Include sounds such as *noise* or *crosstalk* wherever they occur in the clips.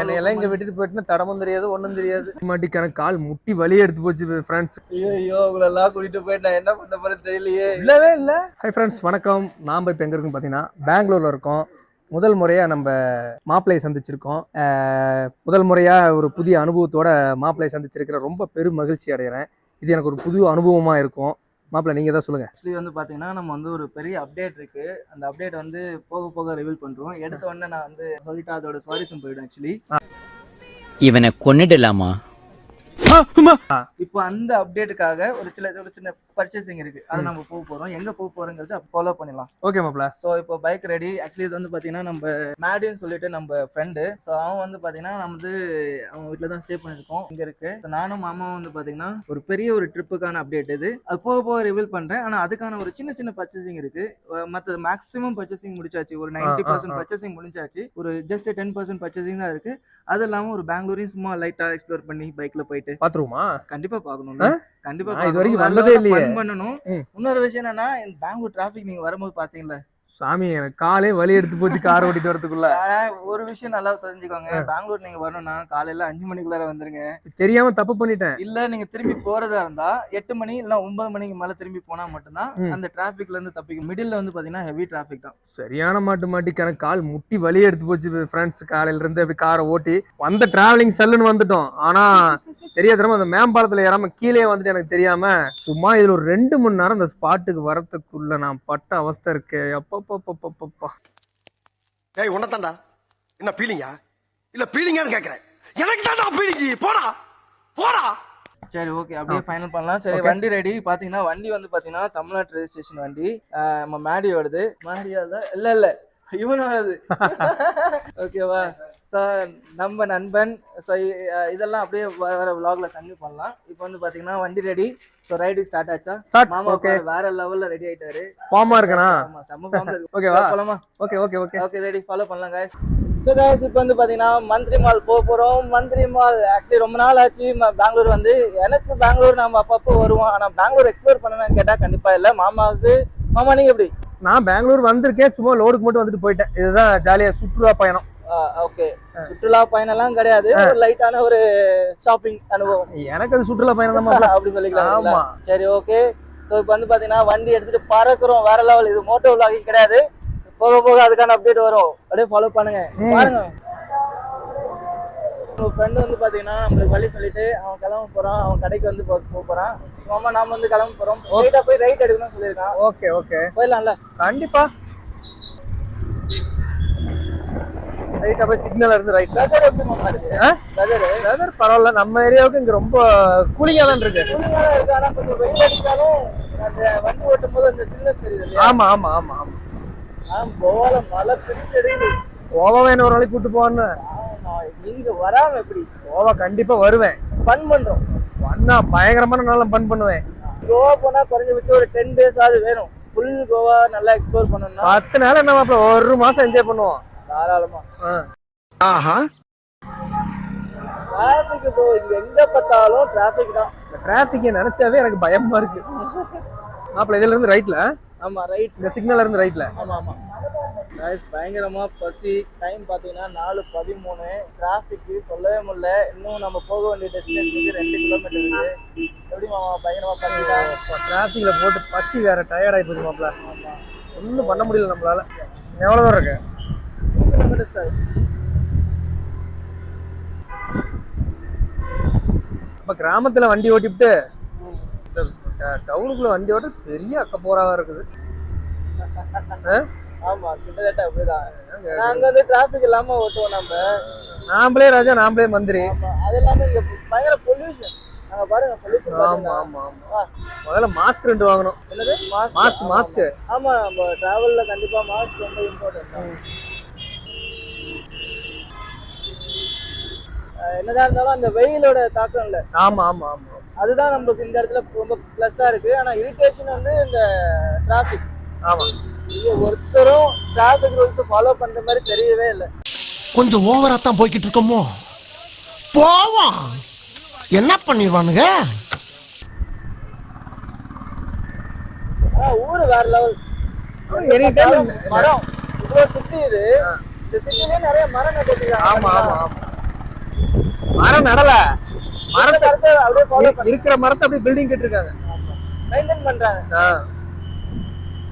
என்னையெல்லாம் இங்க விட்டுட்டு போயிட்டுனா தடமும் தெரியாது ஒண்ணும் தெரியாது. மாட்டிக்கான கால் முட்டி வலி எடுத்து போச்சு ஃப்ரெண்ட்ஸ் ஐயோ உங்களெல்லாம் கூட்டிட்டு போயிட்டு நான் என்ன பண்ண தெரியலையே. இல்லவே இல்ல. ஹை ஃப்ரெண்ட்ஸ் வணக்கம். நாம் இப்போ எங்க இருக்கோம் பார்த்தீங்கன்னா பெங்களூர்ல இருக்கோம். முதல் முறையா நம்ம மாப்பிள்ளையை சந்திச்சிருக்கோம். முதல் முறையா ஒரு புதிய அனுபவத்தோட மாப்பிள்ளையை சந்திச்சிருக்கிற ரொம்ப பெரும் மகிழ்ச்சி அடைகிறேன். இது எனக்கு ஒரு புது அனுபவமா இருக்கும். மாப்பிள்ளை நீங்க தான் சொல்லுங்க. ஆக்சுவலி வந்து பாத்தீங்கன்னா நம்ம வந்து ஒரு பெரிய அப்டேட் இருக்கு. அந்த அப்டேட் வந்து போக போக ரிவீல் பண்றோம். எடுத்த உடனே நான் வந்து சொல்லிட்டு அதோட சுவாரஸ்யம் போயிடும் ஆக்சுவலி இவனை கொன்னுடலாமா? இப்போ அந்த அப்டேட்டுக்காக ஒரு சில ஒரு சின்ன பர்ச்சேசிங் இருக்கு. அது நம்ம போக போறோம். எங்க போக போறோங்கிறது ஃபாலோ பண்ணிடலாம். ஓகே மாப்பிள்ள ஸோ இப்போ பைக் ரெடி ஆக்சுவலி இது வந்து பார்த்தீங்கன்னா நம்ம மேடின்னு சொல்லிட்டு நம்ம ஃப்ரெண்டு ஸோ அவன் வந்து பார்த்தீங்கன்னா நம்ம வந்து அவங்க வீட்டில் தான் ஸ்டே பண்ணியிருக்கோம் இங்கே இருக்கு. நானும் மாமாவும் வந்து பார்த்தீங்கன்னா ஒரு பெரிய ஒரு ட்ரிப்புக்கான அப்டேட் இது. அது போக போக ரிவீல் பண்ணுறேன் ஆனால் அதுக்கான ஒரு சின்ன சின்ன பர்ச்சேசிங் இருக்கு. மற்ற மேக்ஸிமம் பர்ச்சேசிங் முடிச்சாச்சு. ஒரு நைன்டி பர்சன்ட். பர்ச்சேசிங் முடிஞ்சாச்சு. ஒரு ஜஸ்ட் டென் பர்சன்ட் பர்ச்சேசிங் தான் இருக்கு. அது இல்லாமல் ஒரு பெங்களூரையும் சும்மா லைட்டாக எக்ஸ்ப்ளோர் பண்ணி பைக்கில் போயிட்டு. பாத்துருவோமா? கண்டிப்பா பார்க்கணும்ல கண்டிப்பா இது. வரைக்கும் வந்ததே இல்லையே. பண்ணணும். இன்னொரு விஷயம் என்னன்னா பெங்களூர் டிராஃபிக் நீங்க வரும்போது பாத்தீங்களா சாமி எனக்கு காலே வலி எடுத்து போச்சு கார் ஓட்டிட்டு வரதுக்குள்ள. *laughs* ஒரு விஷயம் நல்லா தெரிஞ்சுக்கோங்க. பெங்களூர் நீங்க வரணும்னா காலையில அஞ்சு மணிக்குள்ளார வந்துருங்க. தெரியாம தப்பு பண்ணிட்டேன். இல்ல நீங்க திரும்பி போறதா இருந்தா எட்டு மணி இல்ல ஒன்பது மணிக்கு மேல திரும்பி போனா மட்டும்தான். அந்த டிராபிக்ல இருந்து தப்பிக்கும். மிடில்ல வந்து பாத்தீங்கன்னா ஹெவி டிராபிக் தான். சரியான மாட்டு மாட்டிக்கான கால் முட்டி வலி எடுத்து போச்சு ஃப்ரெண்ட்ஸ் காலையில இருந்து அப்படி காரை ஓட்டி. வந்த டிராவலிங் சல்லுன்னு வந்துட்டோம். ஆனா தெரியாதரமா அந்த மேம்பாலத்துல ஏறாம கீழே வந்துட்டு எனக்கு தெரியாம சும்மா இதுல ஒரு ரெண்டு மணி நேரம் அந்த ஸ்பாட்டுக்கு வரதுக்குள்ள நான் பட்ட அவஸ்தை இருக்கு. அப்பப்பப்பப்பப்பா ஏய் உன்னதாண்டா என்ன பீலிங்கா இல்ல பீலிங்கான்னு கேக்குறேன்? எனக்கு தான்டா பீலிங்கி போடா! போடா! சரி ஓகே அப்படியே ஃபைனல் பண்ணலாம். சரி Okay. வண்டி ரெடி பாத்தீங்கன்னா வண்டி வந்து பாத்தீங்கன்னா தமிழ்நாடு ரெஜிஸ்ட்ரேஷன் வண்டி. நம்ம மேடியோடது. மேடியோட இல்ல இல்ல. இவனோடது. *laughs* *laughs* ஓகேவா சார் நம்ம நண்பன் ஸோ இதெல்லாம் அப்படியே வ- வர vlogல கண்டினியூ பண்ணலாம். இப்போ வந்து பாத்தீங்கன்னா வண்டி ரெடி ஸோ ரைடு ஸ்டார்ட் ஆச்சா? Start, மாமா. பாரு, வேற லெவல்ல ரெடி ஆயிட்டாரு. ஃபார்மா இருக்கனா? ஆமா செம்ம ஃபார்ம்ல இருக்கு. ஓகேவா போலாமா? Okay okay okay okay ready follow பண்ணலாம் guys. ஸோ guys இப்போ வந்து பார்த்தீங்கன்னா மந்திரி மால் போக போகிறோம் மந்திரி மால் ஆக்சுவலி ரொம்ப நாள் ஆச்சு. பெங்களூர் வந்து எனக்கு பெங்களூர் நம்ம அப்பப்போ வருவோம். ஆனால் பெங்களூர் எக்ஸ்ப்ளோர் பண்ணணும்னு கேட்டால் கண்டிப்பாக இல்லை. மாமாவுக்கு மாமா நீங்கள் எப்படி? நான் பெங்களூர் வந்திருக்கேன். சும்மா லோடுக்கு மட்டும் வந்துட்டு போயிட்டேன். இதுதான் ஜாலியா சுற்றுலா பயணம். ஓகே சுற்றுலா பயணம்லாம் கிடையாது. ஒரு லைட்டான ஒரு ஷாப்பிங் அனுபவம். எனக்கு அது சுற்றுலா பயணம் தான் அப்படி சொல்லிக்கலாம் ஆமா. சரி ஓகே ஸோ இப்போ வந்து பார்த்தீங்கன்னா வண்டி எடுத்துட்டு பறக்குறோம். வேற லெவல் இது மோட்டோ vlogging கிடையாது. போக போக அதுக்கான அப்டேட் வரும். அப்படியே ஃபாலோ பண்ணுங்க. பாருங்க. உங்க ஃப்ரெண்டு வந்து பாத்தீங்கன்னா நம்மளுக்கு வழி சொல்லிட்டு அவன் கிளம்ப போறான். அவன் கடைக்கு வந்து போக போறான். மாமா நாம வந்து கிளம்ப போறோம். ஸ்ட்ரைட்டா போய் ரைட் எடுக்கணும்னு சொல்லியிருக்கான். Okay okay. போயிடலாம்ல. கண்டிப்பா. ரைட்டா போய் சிக்னல் இருந்து ரைட்ல வெதர்? வெதர் பரவாயில்ல. நம்ம ஏரியாவுக்கு இங்க ரொம்ப கூலிங்கா தான் இருக்கு. கூலிங்காக இருக்கு. ஆனா கொஞ்சம் வெயில் அடிச்சாலும் அந்த வண்டி ஓட்டும் போது அந்த சில்னஸ் தெரியுது இல்லையா? ஆமா ஆமா ஆமா ஆமா. ஆனா போல மழை பிடிச்சு எடுக்குது வேணும் ஒரு நாளைக்கு கூட்டு போவான்னு நீங்க வராம எப்படி? கோவா கண்டிப்பா வருவேன். ஃபன் பண்றோம். வந்தா பயங்கரமான நல்லா பண் பண்ணுவேன். கோவா போனா குறைஞ்சபட்சம் ஒரு டென் டேஸ் ஆகுது வேணும். ஃபுல் கோவா நல்லா எக்ஸ்ப்ளோர் பண்ணணும்னா. பத்து நாள் என்ன ஒரு மாசம் என்ஜாய் பண்ணுவோம். தாராளமா. ஆ. ஆஹா. ப்ரோ இங்க எங்க பார்த்தாலும் டிராபிக் தான். இந்த டிராபிக்கை நினைச்சாவே எனக்கு பயமா இருக்கு. மாப்பிள இதுல இருந்து ரைட்ல ஆமா ரைட் இந்த சிக்னல்ல இருந்து ரைட்ல ஆமா ஆமா. Guys பயங்கரமா பசி. டைம் பாத்தீங்கன்னா நாலு பதிமூணு. டிராபிக் சொல்லவே முடியல. இன்னும் நம்ம போக வேண்டிய டெஸ்டினேஷனுக்கு ரெண்டு கிலோமீட்டர் இருக்கு. எப்படி மாமா பயங்கரமா பண்ணிட்டா டிராபிக்ல போட்டு பசி வேற டயர்ட் ஆகி போச்சு மாப்பிள ஒன்றும் பண்ண முடியல நம்மளால. எவ்வளவு தூரம் இருக்கு? தான் அப்ப கிராமத்துல வண்டி ஓட்டிவிட்டு டவுனுக்குள்ள வண்டி ஓட்ட பெரிய அக்க போறாவா இருக்குது. ஆமா கிட்டத்தட்ட அப்படிதான். நாங்க வந்து டிராபிக் இல்லாம ஓட்டுவோம் நம்ம. நாமளே ராஜா நாமளே மந்திரி. அது இல்லாம இங்க பயங்கர பொல்யூஷன் நாங்க பாருங்க பொல்யூஷன் ஆமா ஆமா ஆமா. முதல்ல மாஸ்க் ரெண்டு வாங்கணும். என்னது? மாஸ்க் மாஸ்க் ஆமா நம்ம டிராவல்ல கண்டிப்பா மாஸ்க் ரொம்ப இம்பார்ட்டன்ட் என்னதான் இருந்தாலும் அந்த வெயிலோட தாக்கம் இல்ல. ஆமா ஆமா ஆமா. அதுதான் நம்மளுக்கு இந்த இடத்துல ரொம்ப பிளஸ்ஸா இருக்கு. ஆனா இரிட்டேஷன் வந்து இந்த டிராபிக் ஆமா. இங்க ஒருத்தரும் டிராபிக் ரூல்ஸ் ஃபாலோ பண்ற மாதிரி தெரியவே இல்லை. கொஞ்சம் ஓவரா தான் போய்கிட்டு இருக்கோமோ? போவோம். என்ன பண்ணிடுவானுங்க? ஊரு வேற லெவல் எனி டைம் மரம் இவ்வளவு சுத்தி இது. இந்த சிட்டிலே நிறைய மரம் நட்டுருக்காங்க ஆமா ஆமா ஆமா. மரம் நடல. மரத்தை அப்படியே இருக்கிற மரத்தை அப்படியே பில்டிங் கட்டிருக்காங்க. மெயின்டைன் பண்றாங்க.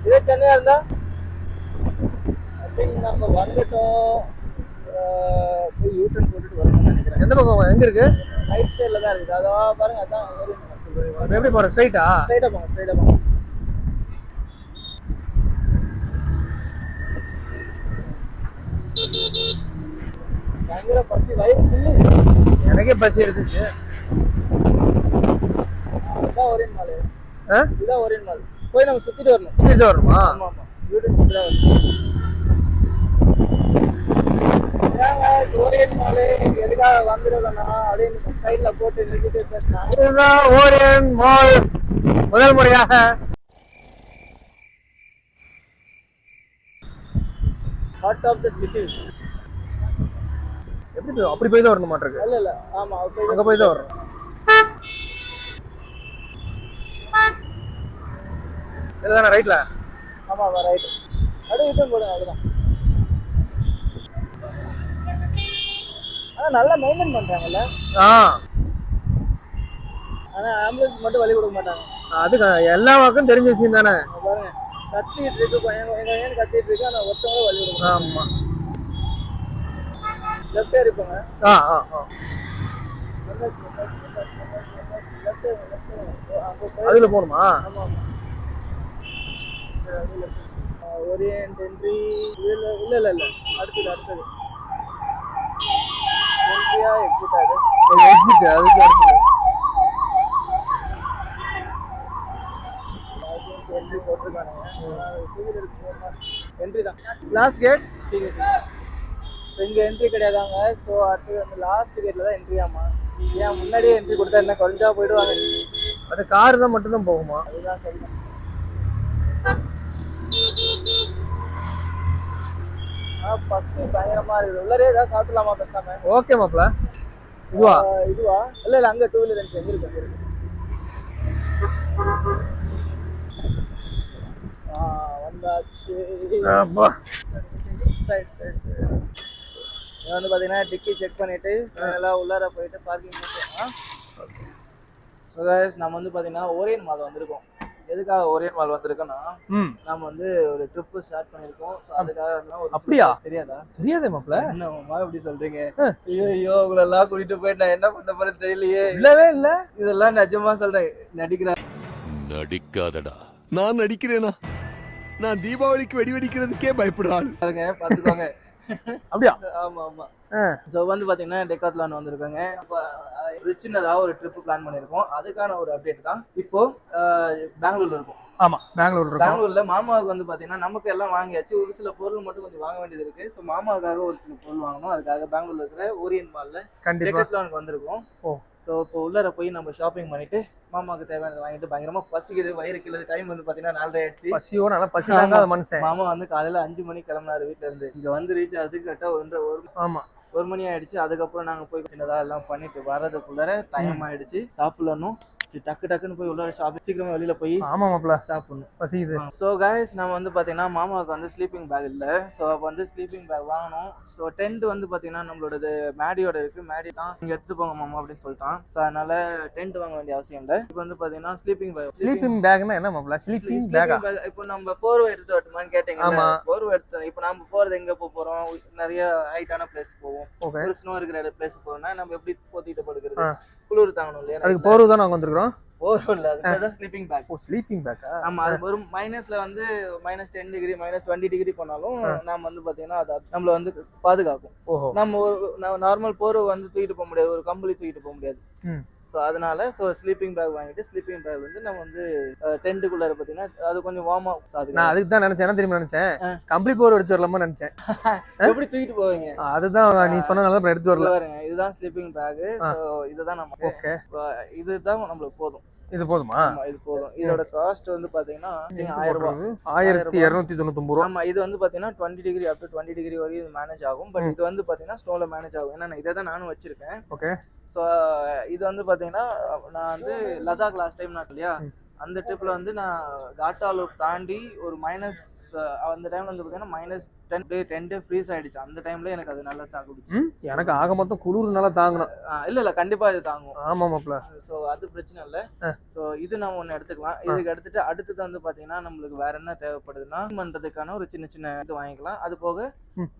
இதே சென்னையா இருந்தா? திங்க் நம்ம வந்துட்டோம். போய் யூட்டன் போட்டுட்டு வரணும்னு நினைக்கிறேன். எந்த பக்கம்? எங்க இருக்கு? ரைட் சைடுல தான் இருக்குது. அதோ பாருங்க அதான் எப்படி போற ஸ்ட்ரைட்டா ஸ்ட்ரைட்டா போங்க ஸ்ட்ரைட்டா போங்க பயங்கர பசி வயிறு எனக்கே பசி எடுத்துச்சு ஒரே நாள்? இதான் ஒரே நாள். போய் நம்ம சுத்திட்டு வரணும். சுத்திட்டு வரணுமா? ஆமா ஆமா. போட்டு தான் முதல் முறையாக. ஹார்ட் ஆஃப் த சிட்டி எப்படி அப்படி போய் தான் வரணும் மாட்டிருக்கு இல்ல இல்ல. ஆமா அங்க போய் தான் வரணும். இதுதானே ரைட்ல ஆமா ரைட் அப்படியே ரிட்டர்ன் போடுங்க அதுதான் ஆனா நல்லா மெயின்டைன் பண்றாங்கல்ல? ஆ. ஆனா ஆம்புலன்ஸ் மட்டும் வழி கொடுக்க மாட்டாங்க. அதுக்கு எல்லா பக்கம் தெரிஞ்ச விஷயம் தானே? பாருங்க. கத்திட்டு இருக்கு பையன் பையன் கத்திட்டு இருக்கு ஆனா ஒருத்தவங்க வழி கொடுக்க ஆமா. ஆ ஆ ஆ. அதுல போகணுமா? ஓரியன்ட் என்ட்ரி இல்ல இல்ல இல்ல இல்ல. அடுத்தது அடுத்தது. என்ட்ரியா எக்ஸிட் ஆகுது எக்ஸிட் அதுக்கு அடுத்தது. என்ட்ரி போட்டிருக்கானுங்க. என்ட்ரி தான். லாஸ்ட் கேட் டிக்கெட் இங்கே என்ட்ரி கிடையாதாங்க. ஸோ அடுத்து அந்த லாஸ்ட் கேட்டில் தான் என்ட்ரி ஆமா. ஏன் முன்னாடியே என்ட்ரி கொடுத்தா என்ன குறைஞ்சா போயிடுவாங்க. அது கார் தான் மட்டும் தான் போகுமா? அதுதான் ஆ பஸ்ஸு பயங்கரமா இருக்குது. உள்ளரே ஏதாவது சாப்பிடலாமா பேசாம? ஓகே மாப்ள இதுவா? இதுவா? இல்ல இல்ல அங்க டூ வீலர் எங்க இருக்கு அங்க இருக்கு வந்தாச்சு. சைட் சைட் இது வந்து பாத்தீங்கன்னா டிக்கி செக் பண்ணிட்டு எல்லாம் உள்ளார போயிட்டு பார்க்கிங் பண்ணிட்டு ஸோ நம்ம வந்து பாத்தீங்கன்னா ஓரியன் மால் வந்திருக்கோம். எதுக்காக ஓரியன் மால் வந்திருக்கோம்னா ம். நம்ம வந்து ஒரு ட்ரிப் ஸ்டார்ட் பண்ணிருக்கோம் ஸோ அதுக்காக அப்படியா? தெரியாதா? தெரியாதே மாப்ள என்ன மாமா இப்படி சொல்றீங்க? ஐயோ ஐயோ உங்களெல்லாம் கூட்டிட்டு போயிட்டு நான் என்ன பண்ண போறேன்னு தெரியலையே. இல்லவே இல்ல. இதெல்லாம் நிஜமா சொல்றேன். நடிக்கிறேன் நடிக்காதடா. நான் நடிக்கிறேனா? நான் தீபாவளிக்கு வெடி வெடிக்கிறதுக்கே பயப்படுற ஆளு. பாருங்க பாத்துக்கோங்க. அப்படியா? ஆமா ஆமா. ஸோ வந்து பாத்தீங்கன்னா டெக்காத்லான் வந்திருக்காங்க. ஒரு சின்னதா ஒரு ட்ரிப் பிளான் பண்ணியிருக்கோம். அதுக்கான ஒரு அப்டேட் தான். இப்போ பெங்களூர்ல இருக்கும். ஆமா பெங்களூர் பெங்களூர்ல மாமாவுக்கு வந்து பாத்தீங்கன்னா நமக்கு எல்லாம் வாங்கியாச்சு. ஒரு சில பொருள் மட்டும் கொஞ்சம் வாங்க வேண்டியது இருக்கு. ஸோ மாமாவுக்காக ஒரு சில பொருள் வாங்கணும். அதுக்காக பெங்களூர்ல இருக்கிற ஓரியன் மால்ல டெக்கத்லானுக்கு வந்திருக்கோம். ஓ. ஸோ இப்போ உள்ளார போய் நம்ம ஷாப்பிங் பண்ணிட்டு மாமாவுக்கு தேவையானதை வாங்கிட்டு பயங்கரமா பசிக்குது. வயிறு கிள்ளது. டைம் வந்து பாத்தீங்கன்னா நாலரை ஆயிடுச்சு. நல்லா பசி மனுஷன். மாமா வந்து காலையில அஞ்சு மணிக்கு கிளம்பினாரு வீட்ல இருந்து. இங்க வந்து ரீச் ஆகிறதுக்கு கரெக்டா ஒன்றரை ஒரு ஆமா. ஒரு மணி ஆயிடுச்சு. அதுக்கப்புறம் நாங்க போய் சின்னதா எல்லாம் பண்ணிட்டு வர்றதுக்குள்ளார டைம் ஆயிடுச்சு. சாப்பிடணும். சரி டக்கு டக்குன்னு போய் உள்ளார ஷாப்பிங் சீக்கிரமா வெளியில போய் ஆமா மாப்ள சாப்பிடணும். பசிக்குது. ஸோ guys நம்ம வந்து பார்த்தீங்கன்னா மாமாவுக்கு வந்து ஸ்லீப்பிங் பேக் இல்லை. ஸோ அப்போ வந்து ஸ்லீப்பிங் பேக் வாங்கணும். ஸோ டென்ட் வந்து பார்த்தீங்கன்னா நம்மளோடது மேடியோட இருக்கு. மேடி தான் நீங்கள் எடுத்துட்டு போங்க மாமா அப்படின்னு சொல்லிட்டான். ஸோ அதனால டென்ட் வாங்க வேண்டிய அவசியம் இல்லை. இப்போ வந்து பார்த்தீங்கன்னா ஸ்லீப்பிங் பேக் ஸ்லீப்பிங் பேக்னா என்ன மாப்ள ஸ்லீப்பிங் பேக்கா இப்போ நம்ம போர்வை எடுத்து வரட்டுமான்னு கேட்டீங்க ஆமா. போர்வை எடுத்து இப்போ நம்ம போறது எங்க போக போறோம்? நிறைய ஹைட்டான பிளேஸ் போவோம். ஒரு ஸ்னோ இருக்கிற பிளேஸ் போறோம்னா நம்ம எப்படி போத்திட்டு படுக்கிறது. குளிர் தாங்கணும் இல்லையா? அதுக்கு போர்வு தான் நாங்க வந்திருக்கிறோம்? போர்வை இல்லை அதுதான் ஸ்லீப்பிங் பேக் ஓ ஸ்லீப்பிங் பேக்கா ஆமா அது ஒரு மைனஸ்ல வந்து minus ten degree minus twenty degree பண்ணாலும் நாம வந்து பாத்தீங்கன்னா அது நம்மள வந்து பாதுகாக்கும். நம்ம நார்மல் போர்வை வந்து தூக்கிட்டு போக முடியாது ஒரு கம்பளி தூக்கிட்டு போக முடியாது. ஸோ அதனால ஸோ ஸ்லீப்பிங் பேக் வாங்கிட்டு ஸ்லீப்பிங் பேக் வந்து நம்ம வந்து டென்ட்டுக்குள்ளார பார்த்தீங்கன்னா அது கொஞ்சம் வார்ம் அப் நான் அதுக்கு தான் நினைச்சேன். தெரியுமா நினைச்சேன்? ஆ. கம்பளி போர் எடுத்து வரலாமா நினைச்சேன். *laughs* எப்படி தூக்கிட்டு போவீங்க? அதுதான் நீ சொன்னதுனால தான் எடுத்து வரல. இதுதான் ஸ்லீப்பிங் பேக் ஆ. ஸோ இதுதான் நம்ம ஓகே இதுதான் நம்மளுக்கு போதும். இது போதுமா? ஆமா இது போதும். இதோட காஸ்ட் வந்து பாத்தீங்கன்னா ஆயிரம் ரூபாய் ஆயிரத்தி இருநூத்தி தொண்ணூத்தி ரூபா. ஆமா இது வந்து பாத்தீங்கன்னா twenty degree up to twenty degree வரையும் இது மேனேஜ் ஆகும். பட் இது வந்து பாத்தீங்கன்னா ஸ்னோல மேனேஜ் ஆகும். ஏன்னா நான் இதை தான் நானும் வச்சிருக்கேன். ஓகே. ஸோ இது வந்து பாத்தீங்கன்னா நான் வந்து லதாக் லாஸ்ட் டைம் நான் இல்லையா. அந்த ட்ரிப்ல வந்து நான் காட்டாலூர் தாண்டி ஒரு மைனஸ் அந்த டைம்ல வந்து பாத்தீங்கன்னா மைனஸ் டென் டே டென் டே ஃப்ரீஸ் ஆயிடுச்சு. அந்த டைம்ல எனக்கு அது நல்லா தாக்குச்சு ம் எனக்கு ஆக மொத்தம் குளிர் நல்லா தாங்கணும் இல்ல இல்ல கண்டிப்பா இது தாங்கும். ஆமா மாப்ள. ஸோ அது பிரச்சனை இல்லை. ஸோ இது நம்ம ஒன்று எடுத்துக்கலாம். இதுக்கு எடுத்துட்டு அடுத்தது வந்து பார்த்தீங்கன்னா நம்மளுக்கு வேற என்ன தேவைப்படுதுன்னா பண்றதுக்கான ஒரு சின்ன சின்ன இது வாங்கிக்கலாம். அது போக.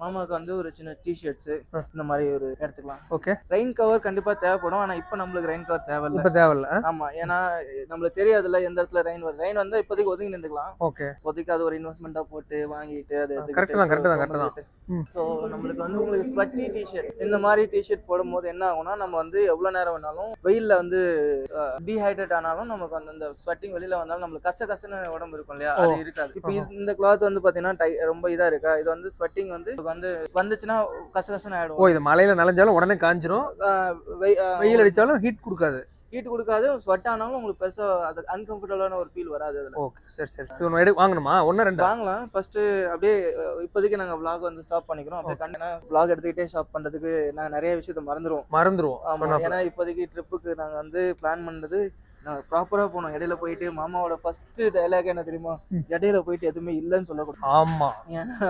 மாமாவுக்கு வந்து ஒரு சின்ன டிஷர்ட்ஸ். இந்த மாதிரி ஒரு எடுத்துக்கலாம். ஓகே. ரெயின் கவர் கண்டிப்பா தேவைப்படும். ஆனா இப்போ நம்மளுக்கு ரெயின் கவர் தேவையில்ல. இப்ப தேவையில்ல ஆமா ஏன்னா நம்மளுக்கு தெரியாதுல்ல எந்த இடத்துல ரெயின் வருது. ரெயின் வந்தா இப்போதைக்கு ஒதுங்கி நின்றுக்கலாம் ஓகே. இப்போதைக்கு அது ஒரு இன்வெஸ்ட்மெண்ட்டா போட்டு வாங்கிட்டு அது தான், correct தான். ஸோ நம்மளுக்கு வந்து உங்களுக்கு ஸ்வெட்டி டிஷர்ட் இந்த மாதிரி டிஷர்ட் போடும்போது என்ன ஆகும்னா நம்ம வந்து எவ்வளவு நேரம் வேணாலும் வெயில்ல வந்து டீஹைட்ரேட் ஆனாலும் நமக்கு அந்த ஸ்வெட்டிங் வெளியில வந்தாலும் நம்மளுக்கு கச கசன்னு உடம்பு இருக்கும் இல்லையா? அது ஓ. இருக்காது. இப்போ. இந்த கிளாத் வந்து பாத்தீங்கன்னா டை ரொம்ப இதா இருக்கா? இது வந்து ஸ்வெட்டிங் வந்து வந்து வந்துச்சுன்னா கச கசன்னு ஓ ஆயிடும் இது மழையில நனைஞ்சாலும் உடனே காஞ்சிரும். வெயில் அடிச்சாலும் ஹீட் கொடுக்காது. ஹீட் கொடுக்காது ஸ்வெட் ஆனாலும் உங்களுக்கு பெருசா அது அன்கம்ஃபர்டபுளான ஒரு ஃபீல் வராது அதுல. ஓகே சரி சரி. இது ஒன்று எடு வாங்கணுமா? ஒன்று ரெண்டு? வாங்கலாம். ஃபர்ஸ்ட் அப்படியே இப்போதைக்கு நாங்க vlog வந்து ஸ்டாப் பண்ணிக்கிறோம். அப்படியே கண்டிப்பா vlog எடுத்துக்கிட்டே ஸ்டாப் பண்றதுக்கு நாங்க நிறைய விஷயத்த மறந்துருவோம். மறந்துருவோம். ஆமா சொன்னாப்புல. ஏன்னா இப்போதைக்கு ட்ரிப்புக்கு நாங்க வந்து பிளான் பண்ணது நாங்க ப்ராப்பரா போனோம். இடையில போயிட்டு மாமாவோட ஃபர்ஸ்ட் டைலாக் என்ன தெரியுமா. இடையில போயிட்டு எதுவுமே இல்லைன்னு சொல்லக்கூடாது ஆமா.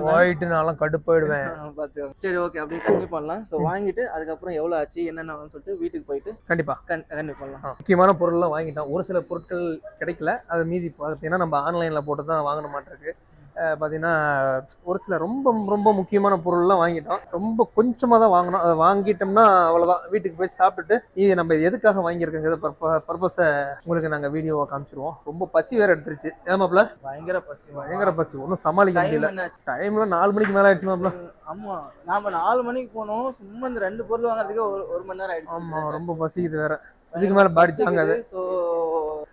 போயிட்டு நான்லாம் கடுப்பாயிடுவேன். பார்த்து. சரி ஓகே அப்படியே கண்டிப்பா பண்ணலாம். ஸோ வாங்கிட்டு அதுக்கப்புறம் எவ்வளவு ஆச்சு என்னென்ன சொல்லிட்டு வீட்டுக்கு போயிட்டு கண்டிப்பா. கண்டிப்பா பண்ணலாம். முக்கியமான பொருள்லாம் வாங்கிட்டோம். ஒரு சில பொருட்கள் கிடைக்கல. அது மீதி பார்த்தீங்கன்னா நம்ம ஆன்லைனில் போட்டு தான் வாங்கணும் மாட்டிருக்கு பார்த்தீங்கன்னா ஒரு சில ரொம்ப ரொம்ப முக்கியமான பொருள்லாம் வாங்கிட்டோம். ரொம்ப கொஞ்சமாக தான் வாங்கினோம். அதை வாங்கிட்டோம்னா அவ்வளோதான் வீட்டுக்கு போய் சாப்பிட்டுட்டு இது நம்ம எதுக்காக வாங்கியிருக்கோங்கிறத பர்பஸை உங்களுக்கு நாங்கள் வீடியோவை காமிச்சிருவோம். ரொம்ப பசி வேற எடுத்துருச்சு. ஏமாப்ல பயங்கர பசி பயங்கர பசி. ஒன்றும் சமாளிக்க முடியல. என்னாச்சு? டைம்ல நாலு மணிக்கு மேலே ஆயிடுச்சு மாப்ள. ஆமா. நாம நாலு மணிக்கு போனோம். சும்மா இந்த ரெண்டு பொருள் வாங்குறதுக்கு ஒரு ஒரு மணி நேரம் ஆயிடுச்சு. ஆமாம் ரொம்ப பசிக்குது வேற. இதுக்கு மேலே பாடி தாங்காது. ஸோ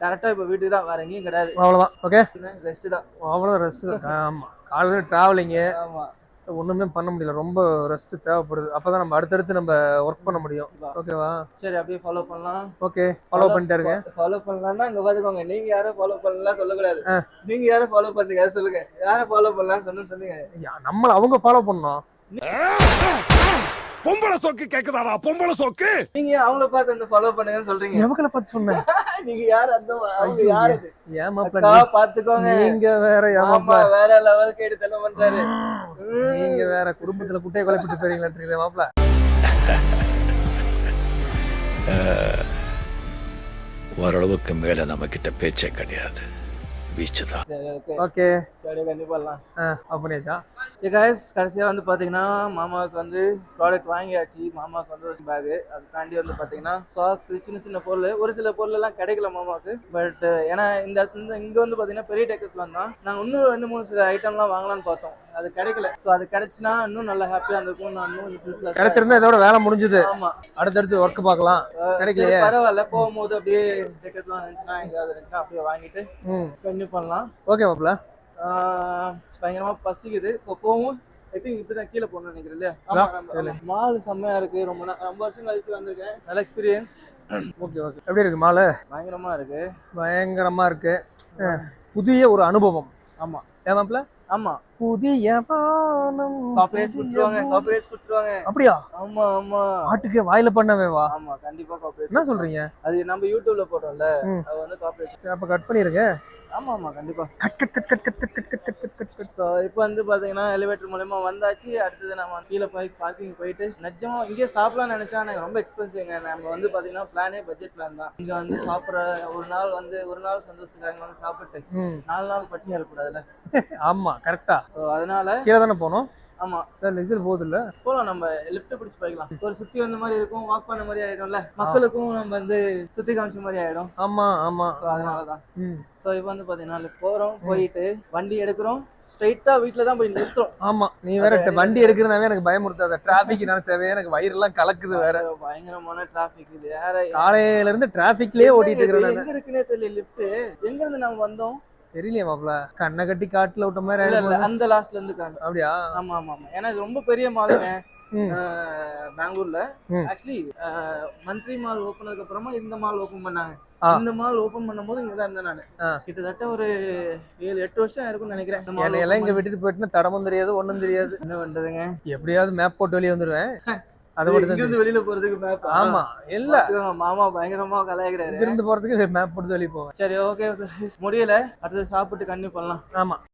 டேரக்டா இப்போ வீட்டுக்கு தான் வேற எங்கேயும் கிடையாது. அவ்வளோதான் ஓகே ரெஸ்ட் தான். அவ்வளோ ரெஸ்ட் தான். ஆமாம் காலையில் ட்ராவலிங்கு ஆமா. ஒண்ணுமே பண்ண முடியல. ரொம்ப ரெஸ்ட் தேவைப்படுது. அப்பதான் நம்ம அடுத்தடுத்து நம்ம ஒர்க் பண்ண முடியும். ஓகேவா சரி அப்படியே ஃபாலோ பண்ணலாம். ஓகே ஃபாலோ பண்ணிட்டே இருங்க ஃபாலோ பண்ணலாம்னா இங்க பாத்துக்கோங்க. நீங்க யாரும் ஃபாலோ பண்ணலாம் சொல்லக்கூடாது. ஆ. நீங்க யாரும் ஃபாலோ பண்றீங்க சொல்லுங்க. யாரை ஃபாலோ பண்ணலாம் சொன்னு சொல்லுங்க நம்மள அவங்க ஃபாலோ பண்ணோம் பொம்பளை சோக்கு கேக்குதாடா? பொம்பளை சோக்கு? நீங்க அவங்கள பார்த்து அந்த ஃபாலோ பண்ணுங்கன்னு சொல்றீங்க. எவங்களை பார்த்து சொன்னேன் *laughs* நீங்க யார்? அந்த அவங்க யாரு? ஏமாப்ல அக்கா பாத்துக்கோங்க நீங்க வேற ஆமா ஏமாப்ல வேற லெவலுக்கு எடுத்து பண்றாரு. நீங்க வேற குடும்பத்துல குட்டையை குழப்பிட்டு போறீங்களா மாப்ள *laughs* ஓரளவுக்கு மேல நம்ம கிட்ட பேச்சே கிடையாது. வீச்சுதான். சரி ஓகே. ஓகே சரி guys கடைசியாக வந்து பார்த்தீங்கன்னா மாமாவுக்கு வந்து ப்ராடக்ட் வாங்கியாச்சு. மாமாவுக்கு வந்து ஒரு பேகு அது தாண்டி வந்து பார்த்தீங்கன்னா சாக்ஸ் சின்ன சின்ன பொருள். ஒரு சில பொருள் எல்லாம் கிடைக்கல மாமாவுக்கு. பட் ஏன்னா இந்த இங்கே வந்து பார்த்தீங்கன்னா பெரிய டெக்கத்லாம் தான். நாங்கள் இன்னும் ரெண்டு மூணு சில ஐட்டம்லாம் வாங்கலாம்னு பார்த்தோம். அது கிடைக்கல. ஸோ அது கிடைச்சுன்னா இன்னும் நல்லா ஹாப்பியாக இருந்திருக்கும். நான் இன்னும் கிடைச்சிருந்தா இதோட வேலை முடிஞ்சது. ஆமா. அடுத்தடுத்து ஒர்க் பார்க்கலாம். சரி, கிடைக்கலையே. பரவாயில்ல. போகும்போது அப்படியே டெக்கத்லாம் இருந்துச்சுன்னா எங்கேயாவது இருந்துச்சுன்னா அப்படியே வாங்கிட்டு ம். கன்டினியூ பண்ணலாம். ஓகே மாப்ள பயங்கரமா பசிக்குது. இப்போ ஐ திங்க் இப்படி தான் கீழே போகணும்னு நினைக்கிறேன் இல்லையா மால் செம்மையா இருக்கு. ரொம்ப ரொம்ப வருஷம் கழிச்சு வந்திருக்கேன். நல்ல எக்ஸ்பீரியன்ஸ் ஓகே ஓகே எப்படி இருக்கு மால்? பயங்கரமா இருக்கு. பயங்கரமா இருக்கு. புதிய ஒரு அனுபவம். ஆமாம் ஏமாப்பில் ஆமா. புதிய வானம் காப்பரேட்ஸ் கொடுத்துருவாங்க காப்பரேட்ஸ் கொடுத்துருவாங்க. அப்படியா? ஆமா ஆமா. பாட்டுக்கே வாயில பண்ணவே வா. ஆமா கண்டிப்பா காப்பரேட் என்ன சொல்றீங்க? அது நம்ம யூடியூப்ல போடுறோம்ல. அது வந்து காப்பரேட் அப்ப கட் பண்ணிருங்க. ஆமா ஆமா கண்டிப்பா. Cut cut cut cut cut cut cut cut cut cut cut so இப்போ வந்து பாத்தீங்கன்னா எலிவேட்டர் மூலயமா வந்தாச்சு. அடுத்தது நம்ம கீழே போய் பார்க்கிங் போயிட்டு நிஜமா இங்கே சாப்பிடலாம்னு நினைச்சா எனக்கு ரொம்ப எக்ஸ்பென்சிவ்ங்க நம்ம வந்து பாத்தீங்கன்னா பிளானே பட்ஜெட் பிளான் தான். இங்க வந்து சாப்பிட்ற ஒரு நாள் வந்து ஒரு நாள் சந்தோஷத்துக்காக வந்து சாப்பிட்டு நாலு நாள் பட்டினி இருக்கக்கூடாதுல்ல *laughs* ஆமா கரெக்டா ஸோ அதனால கீழே தானே போனோம்? ஆமா. இது போகுது இல்ல போலாம் நம்ம லிஃப்ட் பிடிச்சி போய்க்கலாம். ஒரு சுத்தி வந்த மாதிரி இருக்கும் வாக் பண்ண மாதிரி ஆயிடும்ல. மக்களுக்கும் நம்ம வந்து சுத்தி காமிச்ச மாதிரி ஆயிடும். ஆமா ஆமா. ஸோ அதனால தான் ம். ஸோ இப்போ வந்து பாத்தீங்கன்னா போறோம் போயிட்டு வண்டி எடுக்கிறோம். ஸ்ட்ரைட்டா வீட்டில் தான் போய் நிறுத்துறோம். ஆமா நீ வேற வண்டி எடுக்கிறனாவே எனக்கு பயமுறுத்தாத டிராபிக் நினைச்சாவே எனக்கு வயிறெல்லாம் கலக்குது வேற. பயங்கரமான டிராபிக் இது. வேற காலையில இருந்து டிராபிக்லயே ஓட்டிட்டு இருக்கிறேன் எங்க இருக்குன்னே தெரியல லிஃப்ட் எங்க இருந்து நம்ம வந்தோம்? தெரியலையே மாப்ள கண்ணை கட்டி காட்டுல விட்ட மாதிரி இல்ல இல்ல. அந்த லாஸ்ட்ல இருந்து காணும். அப்படியா? ஆமா ஆமா ஆமா. ஏன்னா இது ரொம்ப பெரிய மாலுங்க. பெங்களூர்ல. ஆக்சுவலி மந்த்ரி மால் ஓப்பனதுக்கு அப்புறமா இந்த மால் ஓபன் பண்ணாங்க. இந்த மால் ஓபன் பண்ணும்போது இங்க தான் இருந்தேன். நான். கிட்டத்தட்ட ஒரு ஏழு எட்டு வருஷம் இருக்கும்னு நினைக்கிறேன் என்னையெல்லாம் இங்க விட்டுட்டு போயிட்டுனா தடமும் தெரியாது ஒண்ணும் தெரியாது. என்ன பண்றதுங்க? எப்படியாவது மேப் போட்டு வெளியே வந்துருவேன். அதை மட்டும் இருந்து வெளியில போறதுக்கு மேப். ஆமா இல்ல. மாமா பயங்கரமா கலாய்க்கிறாரு. இருந்து போறதுக்கு மேப் போட்டு வெளியே போவேன். சரி ஓகே முடியல. அடுத்து சாப்பிட்டு கன்டினியூ பண்ணலாம் ஆமா.